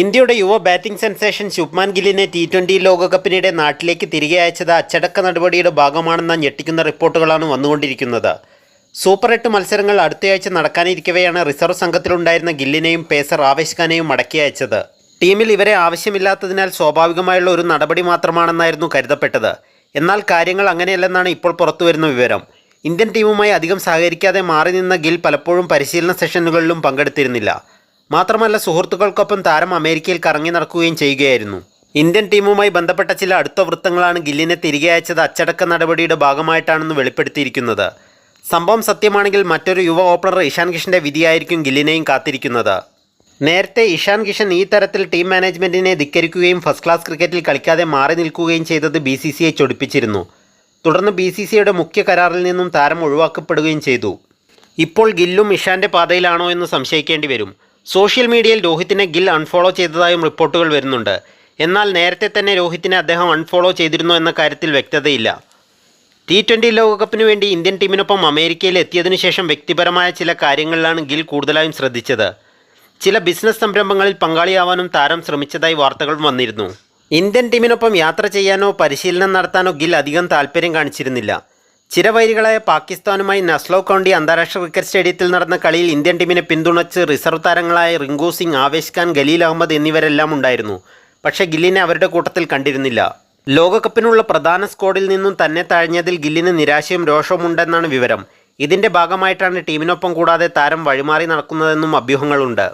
ഇന്ത്യയുടെ യുവ batting sensation Shubman ഗില്ലിനെ ടി ട്വന്റി ലോകകപ്പിനിടെ നാട്ടിലേക്ക് തിരികെ അയച്ചത് അച്ചടക്ക നടപടിയുടെ ഭാഗമാണെന്ന ഞെട്ടിക്കുന്ന റിപ്പോർട്ടുകളാണ് വന്നുകൊണ്ടിരിക്കുന്നത്. സൂപ്പർ എട്ട് മത്സരങ്ങൾ അടുത്തയാഴ്ച നടക്കാനിരിക്കവെയാണ് റിസർവ് സംഘത്തിലുണ്ടായിരുന്ന ഗില്ലിനെയും പേസർ ആവേശ് ഖാനെയും മടക്കി അയച്ചത്. ടീമിൽ ഇവരെ ആവശ്യമില്ലാത്തതിനാൽ സ്വാഭാവികമായുള്ള ഒരു നടപടി മാത്രമാണെന്നായിരുന്നു കരുതപ്പെട്ടത്. എന്നാൽ കാര്യങ്ങൾ അങ്ങനെയല്ലെന്നാണ് ഇപ്പോൾ പുറത്തുവരുന്ന വിവരം. ഇന്ത്യൻ ടീമുമായി അധികം സഹകരിക്കാതെ മാറി നിന്ന ഗിൽ പലപ്പോഴും പരിശീലന സെഷനുകളിലും പങ്കെടുത്തിരുന്നില്ല. മാത്രമല്ല സുഹൃത്തുക്കൾക്കൊപ്പം താരം അമേരിക്കയിൽ കറങ്ങി നടക്കുകയും ചെയ്യുകയായിരുന്നു. ഇന്ത്യൻ ടീമുമായി ബന്ധപ്പെട്ട ചില അടുത്ത വൃത്തങ്ങളാണ് ഗില്ലിനെ തിരികെ അയച്ചത് അച്ചടക്ക നടപടിയുടെ ഭാഗമായിട്ടാണെന്ന് വെളിപ്പെടുത്തിയിരിക്കുന്നത്. സംഭവം സത്യമാണെങ്കിൽ മറ്റൊരു യുവ ഓപ്പണർ ഇഷാൻ കിഷന്റെ വിധിയായിരിക്കും ഗില്ലിനെയും കാത്തിരിക്കുന്നത്. നേരത്തെ ഇഷാൻ കിഷൻ ഈ തരത്തിൽ ടീം മാനേജ്മെന്റിനെ ധിക്കരിക്കുകയും ഫസ്റ്റ് ക്ലാസ് ക്രിക്കറ്റിൽ കളിക്കാതെ മാറി നിൽക്കുകയും ചെയ്തത് ബി സി സി ഐ ചൊടിപ്പിച്ചിരുന്നു. തുടർന്ന് ബി സി സിയുടെ മുഖ്യ കരാറിൽ നിന്നും താരം ഒഴിവാക്കപ്പെടുകയും ചെയ്തു. ഇപ്പോൾ ഗില്ലും ഇഷാന്റെ പാതയിലാണോ എന്ന് സംശയിക്കേണ്ടി വരും. സോഷ്യൽ മീഡിയയിൽ രോഹിത്തിനെ ഗിൽ അൺഫോളോ ചെയ്തതായും റിപ്പോർട്ടുകൾ വരുന്നുണ്ട്. എന്നാൽ നേരത്തെ തന്നെ രോഹിത്തിനെ അദ്ദേഹം അൺഫോളോ ചെയ്തിരുന്നു എന്ന കാര്യത്തിൽ വ്യക്തതയില്ല. ടി ട്വന്റി ലോകകപ്പിന് വേണ്ടി ഇന്ത്യൻ ടീമിനൊപ്പം അമേരിക്കയിൽ എത്തിയതിനു ശേഷം വ്യക്തിപരമായ ചില കാര്യങ്ങളിലാണ് ഗിൽ കൂടുതലായും ശ്രദ്ധിച്ചത്. ചില ബിസിനസ് സംരംഭങ്ങളിൽ പങ്കാളിയാവാനും താരം ശ്രമിച്ചതായി വാർത്തകൾ വന്നിരുന്നു. ഇന്ത്യൻ ടീമിനൊപ്പം യാത്ര ചെയ്യാനോ പരിശീലനം നടത്താനോ ഗിൽ അധികം താല്പര്യം കാണിച്ചിരുന്നില്ല. ചിരവൈരികളായ പാകിസ്ഥാനുമായി നസ്ലോ കൗണ്ടി അന്താരാഷ്ട്ര ക്രിക്കറ്റ് സ്റ്റേഡിയത്തിൽ നടന്ന കളിയിൽ ഇന്ത്യൻ ടീമിനെ പിന്തുണച്ച് റിസർവ് താരങ്ങളായ റിങ്കു സിംഗ് ആവേശ് ഖാൻ ഗലീൽ അഹമ്മദ് എന്നിവരെല്ലാം ഉണ്ടായിരുന്നു. പക്ഷേ ഗില്ലിനെ അവരുടെ കൂട്ടത്തിൽ കണ്ടിരുന്നില്ല. ലോകകപ്പിനുള്ള പ്രധാന സ്ക്വാഡിൽ നിന്നും തന്നെ തഴഞ്ഞതിൽ ഗില്ലിന് നിരാശയും രോഷവുമുണ്ടെന്നാണ് വിവരം. ഇതിന്റെ ഭാഗമായിട്ടാണ് ടീമിനൊപ്പം കൂടാതെ താരം വഴിമാറി നടക്കുന്നതെന്നും അഭ്യൂഹങ്ങളുണ്ട്.